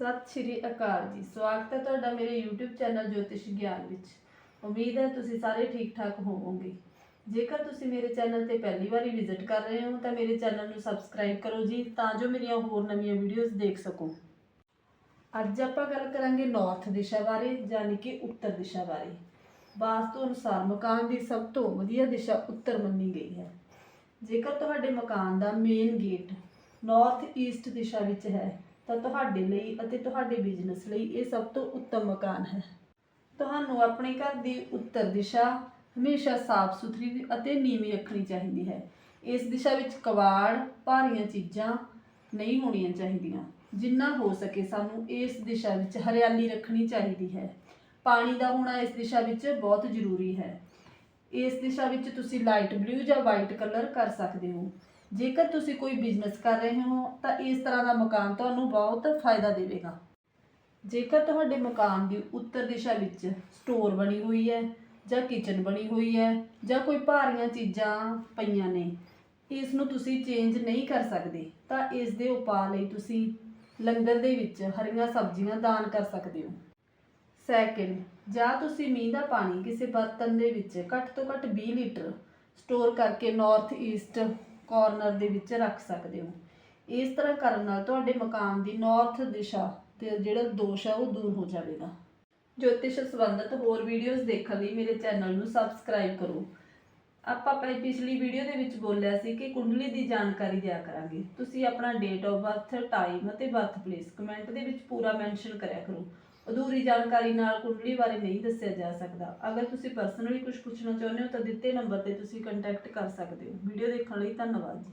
ਸਤਿ ਸ਼੍ਰੀ ਅਕਾਲ ਜੀ। ਸਵਾਗਤ ਹੈ ਤੁਹਾਡਾ ਮੇਰੇ YouTube ਚੈਨਲ ਜੋਤਿਸ਼ ਗਿਆਨ ਵਿੱਚ। ਉਮੀਦ ਹੈ ਤੁਸੀਂ ਸਾਰੇ ਠੀਕ ਠਾਕ ਹੋਵੋਗੇ। ਜੇਕਰ ਤੁਸੀਂ ਮੇਰੇ ਚੈਨਲ ਤੇ ਪਹਿਲੀ ਵਾਰੀ ਵਿਜ਼ਿਟ ਕਰ ਰਹੇ ਹੋ, ਤਾਂ ਮੇਰੇ ਚੈਨਲ ਨੂੰ ਸਬਸਕ੍ਰਾਈਬ ਕਰੋ ਜੀ, ਤਾਂ ਜੋ ਮੇਰੀਆਂ ਹੋਰ ਨਵੀਆਂ ਵੀਡੀਓਜ਼ ਦੇਖ ਸਕੋ। ਅੱਜ ਆਪਾਂ ਗੱਲ ਕਰਾਂਗੇ ਨਾਰਥ ਦਿਸ਼ਾ ਬਾਰੇ, ਯਾਨੀ ਕਿ ਉੱਤਰ ਦਿਸ਼ਾ ਬਾਰੇ। ਵਾਸਤੂ ਅਨੁਸਾਰ ਮਕਾਨ ਦੀ ਸਭ ਤੋਂ ਵਧੀਆ ਦਿਸ਼ਾ ਉੱਤਰ ਮੰਨੀ ਗਈ ਹੈ। ਜੇਕਰ ਤੁਹਾਡੇ ਮਕਾਨ ਦਾ ਮੇਨ ਗੇਟ ਨਾਰਥ ਈਸਟ ਦਿਸ਼ਾ ਵਿੱਚ ਹੈ ਤਾਂ ਤੁਹਾਡੇ ਲਈ ਅਤੇ ਤੁਹਾਡੇ ਬਿਜ਼ਨਸ ਲਈ ਇਹ ਸਭ ਤੋਂ ਉੱਤਮ ਮਕਾਨ ਹੈ। ਤੁਹਾਨੂੰ ਆਪਣੇ ਘਰ ਦੀ ਉੱਤਰ ਦਿਸ਼ਾ ਹਮੇਸ਼ਾ ਸਾਫ਼ ਸੁਥਰੀ ਅਤੇ ਨੀਵੀਂ ਰੱਖਣੀ ਚਾਹੀਦੀ ਹੈ। ਇਸ ਦਿਸ਼ਾ ਵਿੱਚ ਕਵਾੜ ਭਾਰੀਆਂ ਚੀਜ਼ਾਂ ਨਹੀਂ ਹੋਣੀਆਂ ਚਾਹੀਦੀਆਂ। ਜਿੰਨਾ ਹੋ ਸਕੇ ਸਾਨੂੰ ਇਸ ਦਿਸ਼ਾ ਵਿੱਚ ਹਰਿਆਲੀ ਰੱਖਣੀ ਚਾਹੀਦੀ ਹੈ। ਪਾਣੀ ਦਾ ਹੋਣਾ ਇਸ ਦਿਸ਼ਾ ਵਿੱਚ ਬਹੁਤ ਜ਼ਰੂਰੀ ਹੈ। ਇਸ ਦਿਸ਼ਾ ਵਿੱਚ ਤੁਸੀਂ ਲਾਈਟ ਬਲੂ ਜਾਂ ਵਾਈਟ ਕਲਰ ਕਰ ਸਕਦੇ ਹੋ। ਜੇਕਰ ਤੁਸੀਂ ਕੋਈ ਬਿਜ਼ਨਸ ਕਰ ਰਹੇ ਹੋ, ਤਾਂ ਇਸ ਤਰ੍ਹਾਂ ਦਾ ਮਕਾਨ ਤੁਹਾਨੂੰ ਬਹੁਤ ਫਾਇਦਾ ਦੇਵੇਗਾ। ਜੇਕਰ ਤੁਹਾਡੇ ਮਕਾਨ ਦੀ ਉੱਤਰ ਦਿਸ਼ਾ ਵਿੱਚ ਸਟੋਰ ਬਣੀ ਹੋਈ ਹੈ, ਜਾਂ ਕਿਚਨ ਬਣੀ ਹੋਈ ਹੈ, ਜਾਂ ਕੋਈ ਭਾਰੀਆਂ ਚੀਜ਼ਾਂ ਪਈਆਂ ਨੇ ਇਸ ਨੂੰ ਤੁਸੀਂ ਚੇਂਜ ਨਹੀਂ ਕਰ ਸਕਦੇ, ਤਾਂ ਇਸ ਦੇ ਉਪਾਅ ਲਈ ਤੁਸੀਂ ਲੰਗਰ ਦੇ ਵਿੱਚ ਹਰੀਆਂ ਸਬਜ਼ੀਆਂ ਦਾਨ ਕਰ ਸਕਦੇ ਹੋ। ਸੈਕਿੰਡ ਜਾਂ ਤੁਸੀਂ ਮੀਂਹ ਦਾ ਪਾਣੀ ਕਿਸੇ ਬਰਤਨ ਦੇ ਵਿੱਚ ਘੱਟ ਤੋਂ ਘੱਟ 20 ਲੀਟਰ ਸਟੋਰ ਕਰਕੇ ਨਾਰਥ ਈਸਟ ਕਾਰਨਰ ਦੇ ਵਿੱਚ ਰੱਖ ਸਕਦੇ ਹੋ। ਇਸ ਤਰ੍ਹਾਂ ਕਰਨ ਨਾਲ ਤੁਹਾਡੇ ਮਕਾਨ ਦੀ ਨਾਰਥ ਦਿਸ਼ਾ ਤੇ ਜਿਹੜਾ ਦੋਸ਼ ਹੈ ਉਹ ਦੂਰ ਹੋ ਜਾਵੇਗਾ। ਜੋਤਿਸ਼ ਸੰਬੰਧਿਤ ਹੋਰ ਵੀਡੀਓਜ਼ ਦੇਖਣ ਲਈ ਮੇਰੇ ਚੈਨਲ ਨੂੰ ਸਬਸਕ੍ਰਾਈਬ ਕਰੋ। ਆਪਾਂ ਆਪਣੀ ਪਿਛਲੀ ਵੀਡੀਓ ਦੇ ਵਿੱਚ ਬੋਲਿਆ ਸੀ ਕਿ ਕੁੰਡਲੀ ਦੀ ਜਾਣਕਾਰੀ ਦਿਆ ਕਰਾਂਗੇ। ਤੁਸੀਂ ਆਪਣਾ ਡੇਟ ਆਫ ਬਰਥ ਟਾਈਮ ਅਤੇ ਬਰਥ ਪਲੇਸ ਕਮੈਂਟ ਦੇ ਵਿੱਚ ਪੂਰਾ ਮੈਂਸ਼ਨ ਕਰਿਆ ਕਰੋ। ਅਧੂਰੀ ਜਾਣਕਾਰੀ ਨਾਲ ਕੁੰਡਲੀ ਬਾਰੇ ਨਹੀਂ ਦੱਸਿਆ ਜਾ ਸਕਦਾ। ਅਗਰ ਤੁਸੀਂ ਪਰਸਨਲੀ ਕੁਝ ਪੁੱਛਣਾ ਚਾਹੁੰਦੇ ਹੋ ਤਾਂ ਦਿੱਤੇ ਨੰਬਰ ਤੇ ਤੁਸੀਂ ਕੰਟੈਕਟ ਕਰ ਸਕਦੇ ਹੋ। ਵੀਡੀਓ ਦੇਖਣ ਲਈ ਧੰਨਵਾਦ ਜੀ।